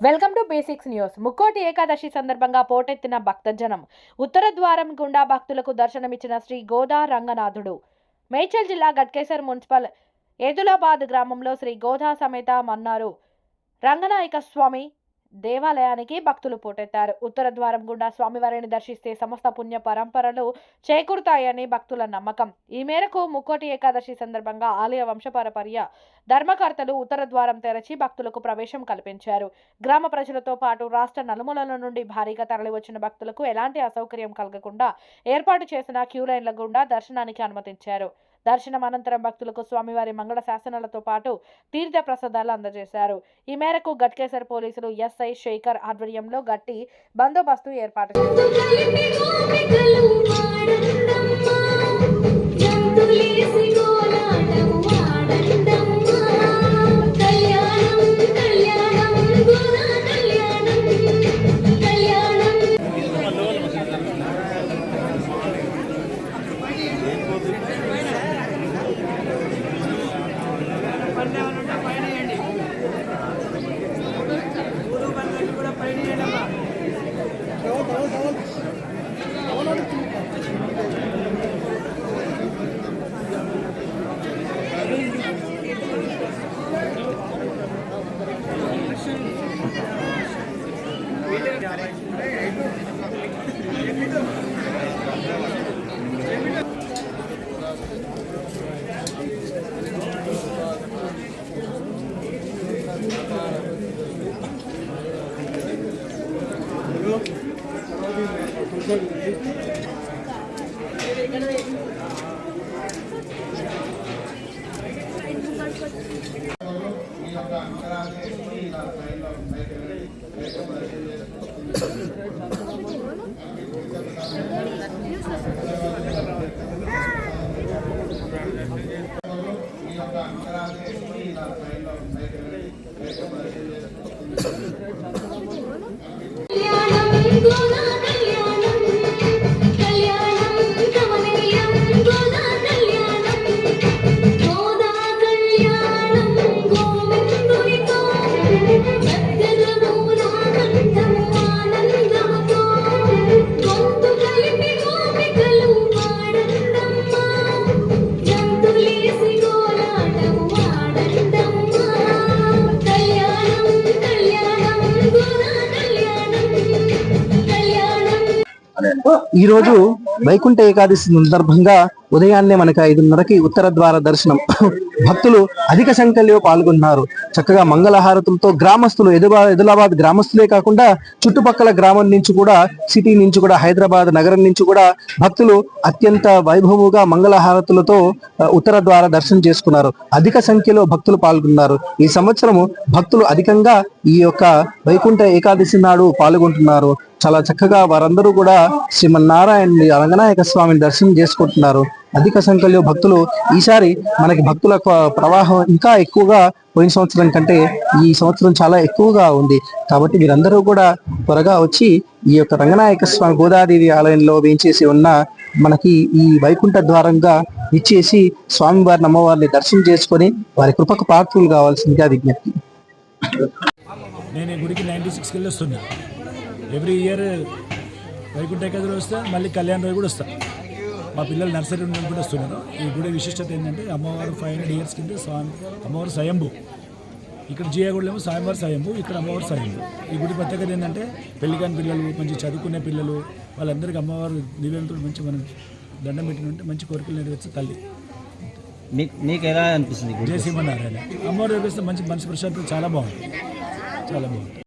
Welcome to basics news. Mukkoti Ekadashi సందర్భంగా పోటెత్తిన భక్తజనం ఉత్తర ద్వారం గుండా భక్తులకు దర్శనమిచ్చిన శ్రీ గోదా రంగనాథుడు. మేడ్చల్ జిల్లా గట్కేసర్ మున్సిపల్ ఏదులాబాద్ గ్రామంలో శ్రీ గోదా సమేత మన్నారు. రంగనాయక స్వామి దేవాలయానికి భక్తులు పోటెత్తారు. ఉత్తర ద్వారం గుండా స్వామివారిని దర్శిస్తే సమస్త పుణ్య పరంపరలు చేకూరుతాయని భక్తుల నమ్మకం. ఈ మేరకు ముక్కోటి ఏకాదశి సందర్భంగా ఆలయ వంశపారపర్య ధర్మకర్తలు ఉత్తర ద్వారం తెరచి భక్తులకు ప్రవేశం కల్పించారు. గ్రామ ప్రజలతో పాటు రాష్ట్ర నలుమూలల నుండి భారీగా తరలివచ్చిన భక్తులకు ఎలాంటి అసౌకర్యం కలగకుండా ఏర్పాటు చేసిన క్యూ లైన్ల గుండా దర్శనానికి అనుమతించారు. దర్శనం అనంతరం భక్తులకు స్వామివారి మంగళ శాసనాలతో పాటు తీర్థ ప్రసాదాలు అందజేశారు. ఈ మేరకు గట్కేసర్ పోలీసులు ఎస్ఐ శేఖర్ ఆధ్వర్యంలో గట్టి బందోబస్తు ఏర్పాటు చేశారు. down కళ్యాణం ఈరోజు వైకుంఠ ఏకాదశి సందర్భంగా ఉదయాన్నే మనకి ఐదున్నరకి ఉత్తర ద్వార దర్శనం. భక్తులు అధిక సంఖ్యలో పాల్గొన్నారు. చక్కగా మంగళహారతులతో గ్రామస్తులు ఎదుబా ఎదులాబాద్ గ్రామస్తులే కాకుండా చుట్టుపక్కల గ్రామం నుంచి కూడా సిటీ నుంచి కూడా హైదరాబాద్ నగరం నుంచి కూడా భక్తులు అత్యంత వైభవముగా మంగళహారతులతో ఉత్తర ద్వార దర్శనం చేసుకున్నారు. అధిక సంఖ్యలో భక్తులు పాల్గొన్నారు. ఈ సంవత్సరము భక్తులు అధికంగా ఈ యొక్క వైకుంఠ ఏకాదశి నాడు పాల్గొంటున్నారు. చాలా చక్కగా వారందరూ కూడా శ్రీమన్నారాయణ రంగనాయక స్వామిని దర్శనం చేసుకుంటున్నారు. అధిక సంఖ్యలో భక్తులు ఈసారి మనకి భక్తుల ప్రవాహం ఇంకా ఎక్కువగా పోయిన సంవత్సరం కంటే ఈ సంవత్సరం చాలా ఎక్కువగా ఉంది. కాబట్టి మీరందరూ కూడా త్వరగా వచ్చి ఈ యొక్క రంగనాయక స్వామి గోదాదేవి ఆలయంలో వేయించేసి ఉన్న మనకి ఈ వైకుంఠ ద్వారంగా ఇచ్చేసి స్వామివారిని అమ్మవారిని దర్శనం చేసుకొని వారి కృపకు పాత్రులు కావాల్సిందిగా విజ్ఞప్తి. నేను గుడికి నైంటీ సిక్స్కి వెళ్ళి వస్తున్నా. ఎవ్రీ ఇయర్ వైకుంఠ ఏకాదశి వస్తా మళ్ళీ కళ్యాణ్ రోజు కూడా వస్తాను మా పిల్లలు నర్సరీ నుండి కూడా వస్తున్నారు. ఈ గుడి విశిష్టత ఏంటంటే అమ్మవారు ఫైవ్ హండ్రెడ్ ఇయర్స్ కింద స్వామి అమ్మవారు స్వయంభు. ఇక్కడ జియాగూడలో ఏమో స్వామివారు స్వయంభు ఇక్కడ అమ్మవారు స్వయంభు. ఈ గుడి ప్రత్యేకత ఏంటంటే పెళ్ళి కాని పిల్లలు మంచి చదువుకునే పిల్లలు వాళ్ళందరికీ అమ్మవారు దివ్యంతో మంచి మనం దండం పెట్టినంటే మంచి కోరికలు నెరవేర్చే తల్లి. మీకు మీకు ఎలా అనిపిస్తుంది గుడి జయసింహనారాయణ అమ్మవారు నెరవేరిస్తే మంచి మనసు ప్రశాంతత చాలా బాగుంది. చాలా బాగుంది.